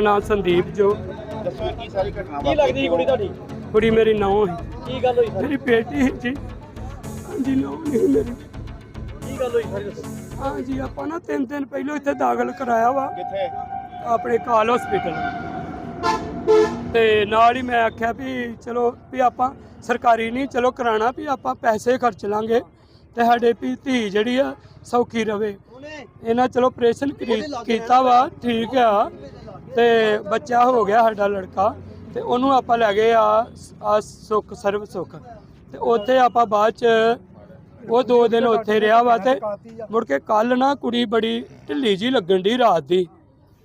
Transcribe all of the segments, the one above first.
ਨਾਮ ਸੰਦੀਪ ਜੋ। ਦੱਸੋ ਕੀ ਸਾਰੀ ਘਟਨਾ ਕੀ ਲੱਗਦੀ ਸੀ ਕੁੜੀ ਤੁਹਾਡੀ? ਕੁੜੀ ਮੇਰੀ ਨੌਂ ਹੈ। ਕੀ ਗੱਲ ਹੋਈ ਸਾਰੀ? ਮੇਰੀ ਬੇਟੀ ਹੈ ਜੀ। ਹਾਂਜੀ ਨੌਂ ਨਹੀਂ ਮੇਰੀ। ਕੀ ਗੱਲ ਹੋਈ ਸਾਰੀ ਦੱਸੋ? ਹਾਂਜੀ ਆਪਾਂ ਨਾ ਤਿੰਨ ਦਿਨ ਪਹਿਲਾਂ ਇੱਥੇ ਦਾਖਲ ਕਰਾਇਆ ਵਾ। ਕਿੱਥੇ? ਆਪਣੇ ਕਾਲ ਹਸਪੀਟਲ ਤੇ ਨਾਲ ਹੀ ਮੈਂ ਆਖਿਆ ਵੀ ਚਲੋ ਵੀ ਆਪਾਂ ਸਰਕਾਰੀ ਨਹੀਂ ਚਲੋ ਕਰਾਣਾ ਵੀ ਆਪਾਂ ਪੈਸੇ ਖਰਚ ਲਾਂਗੇ। ਤੇ ਸਾਡੇ ਵੀ ਧੀ ਜਿਹੜੀ ਆ ਸੌਖੀ ਰਵੇ। ਇਹਨਾਂ ਚਲੋ ਆਪਰੇਸ਼ਨ ਕੀਤਾ ਵਾ ਠੀਕ ਆ। ਤੇ ਬੱਚਾ ਹੋ ਗਿਆ ਸਾਡਾ ਲੜਕਾ ਤੇ ਉਹਨੂੰ ਆਪਾਂ ਲੈ ਗਏ ਆ ਆ ਸੁੱਖ, ਸਰਵ ਸੁੱਖ। ਤੇ ਉੱਥੇ ਆਪਾਂ ਬਾਅਦ ਚ ਉਹ ਦੋ ਦਿਨ ਉੱਥੇ ਰਿਹਾ ਵਾ ਤੇ ਮੁੜ ਕੇ ਕੱਲ ਨਾ ਕੁੜੀ ਬੜੀ ਢਿੱਲੀ ਜੀ ਲੱਗਣ ਦੀ ਰਾਤ ਦੀ।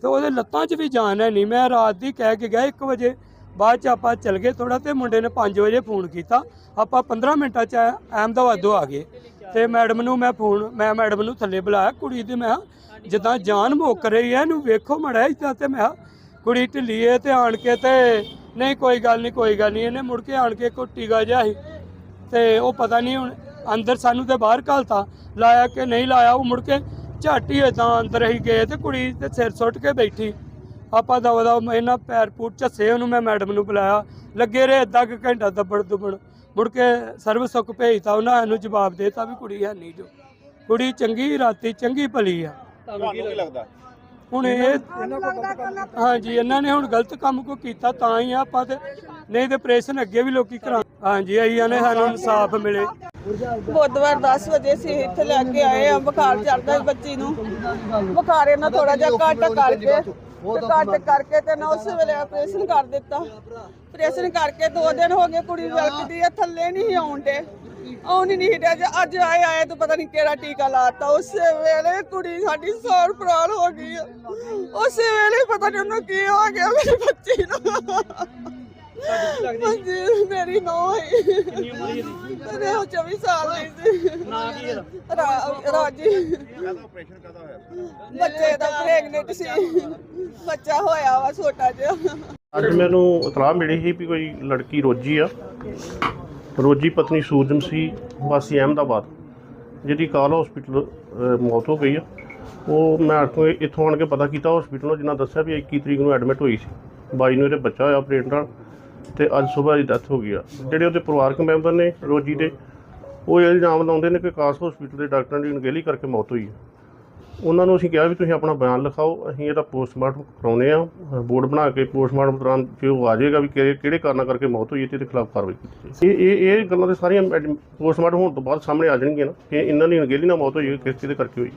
ਤੇ ਉਹਦੇ ਲੱਤਾਂ 'ਚ ਵੀ ਜਾਨ ਹੈ ਨਹੀਂ। ਮੈਂ ਰਾਤ ਦੀ ਕਹਿ ਕੇ ਗਿਆ 1 ਵਜੇ। ਬਾਅਦ 'ਚ ਆਪਾਂ ਚੱਲ ਗਏ ਥੋੜਾ ਤੇ ਮੁੰਡੇ ਨੇ 5 ਵਜੇ ਫੋਨ ਕੀਤਾ। ਆਪਾਂ 15 ਮਿੰਟਾਂ 'ਚ ਅਹਿਮਦਾਬਾਦੋਂ ਆ ਗਏ। ਤੇ ਮੈਡਮ ਨੂੰ ਮੈਂ ਫੋਨ ਮੈਂ ਮੈਡਮ ਨੂੰ ਥੱਲੇ ਬੁਲਾਇਆ ਕੁੜੀ ਦੀ ਮੈਂ ਕਿਹਾ, ਜਿੱਦਾਂ ਜਾਨ ਮੁੱਕ ਰਹੀ ਹੈ ਇਹਨੂੰ ਵੇਖੋ ਮੜਾ ਇਦਾਂ ਤੇ ਮੈਂ ਕਿਹਾ, ਕੁੜੀ ਢਿੱਲੀ ਏ ਤੇ ਆਣ ਕੇ ਤੇ ਨਹੀਂ ਕੋਈ ਗੱਲ ਨਹੀਂ ਕੋਈ ਗੱਲ ਨਹੀਂ ਇਹਨੇ ਮੁੜ ਕੇ ਆਣ ਕੇ ਕੋਈ ਟੀਕਾ ਜਿਹਾ ਸੀ ਤੇ ਉਹ ਪਤਾ ਨਹੀਂ ਹੁਣ ਅੰਦਰ ਸਾਨੂੰ ਤੇ ਬਾਹਰ ਘਲਤਾ ਲਾਇਆ ਕਿ ਨਹੀਂ ਲਾਇਆ ਉਹ ਮੁੜ ਕੇ ਝੱਟ ਹੀ ਏਦਾਂ ਅੰਦਰ ਹੀ ਗਏ ਤੇ ਕੁੜੀ ਤੇ ਸਿਰ ਸੁੱਟ ਕੇ ਬੈਠੀ। ਆਪਾਂ ਦਵਾ ਦਾ ਇਹਨਾਂ ਪੈਰ ਪੂਟ ਝੱਸੇ ਉਹਨੂੰ ਮੈਂ ਮੈਡਮ ਨੂੰ ਬੁਲਾਇਆ ਲੱਗੇ ਰਹੇ ਅੱਧਾ ਕੁ ਘੰਟਾ ਦੱਬੜ ਦੁਬੜ ਮੁੜ ਕੇ ਸਰਵ ਸੁੱਖ ਭੇਜਤਾ ਉਹਨਾਂ ਨੂੰ ਜਵਾਬ ਦੇਤਾ ਵੀ ਕੁੜੀ ਹੈ ਨਹੀਂ ਜੋ। ਕੁੜੀ ਚੰਗੀ ਰਾਤੀ ਚੰਗੀ ਭਲੀ ਆ। ਤੁਹਾਨੂੰ ਕੀ ਲੱਗਦਾ? ਹੁਣ ਇਹ ਹਾਂਜੀ ਇਹਨਾਂ ਨੇ ਹੁਣ ਗਲਤ ਕੰਮ ਕੋ ਕੀਤਾ ਤਾਂ ਹੀ ਆ ਆਪਾਂ ਤੇ ਨਹੀਂ ਤੇ ਆਪਰੇਸ਼ਨ ਅੱਗੇ ਵੀ ਲੋਕੀ ਕਰਾ ਹਾਂਜੀ ਆਈਆਂ ਨੇ ਸਾਨੂੰ ਇਨਸਾਫ ਮਿਲੇ। ਬੁੱਧਵਾਰ 10 ਵਜੇ ਸੀ ਇੱਥੇ ਲੈ ਕੇ ਆਏ ਆ ਬੁਖਾਰ ਚੜਦਾ ਬੱਚੀ ਨੂੰ। ਬੁਖਾਰ ਇਹਨਾਂ ਥੋੜਾ ਜਿਹਾ ਘੱਟ ਕਰਕੇ ਤੇ ਘੱਟ ਕਰਕੇ ਤੇ ਨਾ ਉਸ ਵੇਲੇ ਆਪਰੇਸ਼ਨ ਕਰ ਦਿੱਤਾ। ਆਪਰੇਸ਼ਨ ਕਰਕੇ 2 ਦਿਨ ਹੋ ਗਏ ਕੁੜੀ ਵਲਕਦੀ ਆ ਥੱਲੇ ਨਹੀਂ ਆਉਣ ਦੇ। ਆਉਣ ਹੀ ਨਹੀਂ ਜੇ ਅੱਜ ਆਏ ਆਏ ਤਾਂ ਪਤਾ ਨਹੀਂ ਕਿਹੜਾ ਟੀਕਾ ਲਾਤਾ। ਉਸ ਵੇਲੇ ਕੁੜੀ ਸਾਡੀ ਸੌਰ ਪ੍ਰਾਣ ਹੋ ਗਈ ਆ। ਉਸ ਵੇਲੇ ਪਤਾ ਨਹੀਂ ਉਹਨੂੰ ਕੀ ਹੋ ਗਿਆ ਮੇਰੀ ਬੱਚੀ ਨੂੰ। ਮੇਰੀ ਨੌਂ ਹੈ ਕਿੰਨੀ ਉਮਰ ਉਹ 24 ਸਾਲ ਦੀ ਸੀ। ਰਾ- ਰਾਜੀ। ਕਾਹਦਾ ਆਪਰੇਸ਼ਨ ਕਾਹਦਾ ਹੋਇਆ ਬੱਚੇ ਦਾ ਪ੍ਰੈਗਨੈਂਟ ਸੀ। ਬੱਚਾ ਹੋਇਆ ਵਾ ਛੋਟਾ ਜਿਹਾ। ਅੱਜ ਮੈਨੂੰ ਇਤਲਾਹ ਮਿਲੀ ਸੀ ਵੀ ਕੋਈ ਲੜਕੀ ਰੋਜੀ ਆ। ਰੋਜੀ ਪਤਨੀ ਸੂਰਜਮ ਸੀ, ਵਾਸੀ ਅਹਿਮਦਾਬਾਦ, ਜਿਹਦੀ ਕਾਲ ਹਸਪੀਟਲ ਮੌਤ ਹੋ ਗਈ ਆ। ਉਹ ਮੈਂ ਇੱਥੋਂ ਇੱਥੋਂ ਆਣ ਕੇ ਪਤਾ ਕੀਤਾ ਹਸਪੀਟਲੋਂ ਜਿਨ੍ਹਾਂ ਦੱਸਿਆ ਵੀ 21 ਤਰੀਕ ਨੂੰ ਐਡਮਿਟ ਹੋਈ ਸੀ। 22 ਨੂੰ ਇਹਦੇ ਬੱਚਾ ਹੋਇਆ ਆਪਰੇਟ ਨਾਲ। ਤੇ ਅੱਜ ਸਵੇਰ ਦੀ ਡੈਥ ਹੋ ਗਈ ਆ। ਜਿਹੜੇ ਉਹਦੇ ਪਰਿਵਾਰਕ ਮੈਂਬਰ ਨੇ, ਰੋਜੀ ਦੇ ਉਹ ਇਹ ਇਲਜ਼ਾਮ ਲਾਉਂਦੇ ਨੇ ਕਿ ਕਾਸ ਹਸਪੀਟਲ ਦੇ ਡਾਕਟਰਾਂ ਦੀ ਅਣਗਹਿਲੀ ਕਰਕੇ ਮੌਤ ਹੋਈ ਹੈ। ਉਹਨਾਂ ਨੂੰ ਅਸੀਂ ਕਿਹਾ ਵੀ ਤੁਸੀਂ ਆਪਣਾ ਬਿਆਨ ਲਿਖਾਓ, ਅਸੀਂ ਇਹਦਾ ਪੋਸਟਮਾਰਟਮ ਕਰਾਉਨੇ ਆ। ਬੋਰਡ ਬਣਾ ਕੇ ਪੋਸਟਮਾਰਟਮ ਦੌਰਾਨ ਜੇ ਉਹ ਆ ਜਾਏਗਾ ਵੀ ਕਿਹੜੇ ਕਿਹੜੇ ਕਾਰਨਾਂ ਕਰਕੇ ਮੌਤ ਹੋਈ ਹੈ ਤੇ ਇਹਦੇ ਖਿਲਾਫ ਕਾਰਵਾਈ ਕੀਤੀ ਜਾਏ ਇਹ ਇਹ ਇਹ ਗੱਲਾਂ ਤੇ ਸਾਰੀਆਂ ਪੋਸਟਮਾਰਟਮ ਹੋਣ ਤੋਂ ਬਾਅਦ ਸਾਹਮਣੇ ਆ ਜਾਣਗੀਆਂ ਨਾ ਕਿ ਇਹਨਾਂ ਦੀ ਅਣਗਹਿਲੀ ਨਾਲ ਮੌਤ ਹੋਈ ਹੈ, ਕਿਸ ਚੀਜ਼ ਦੇ ਕਰਕੇ ਹੋਈ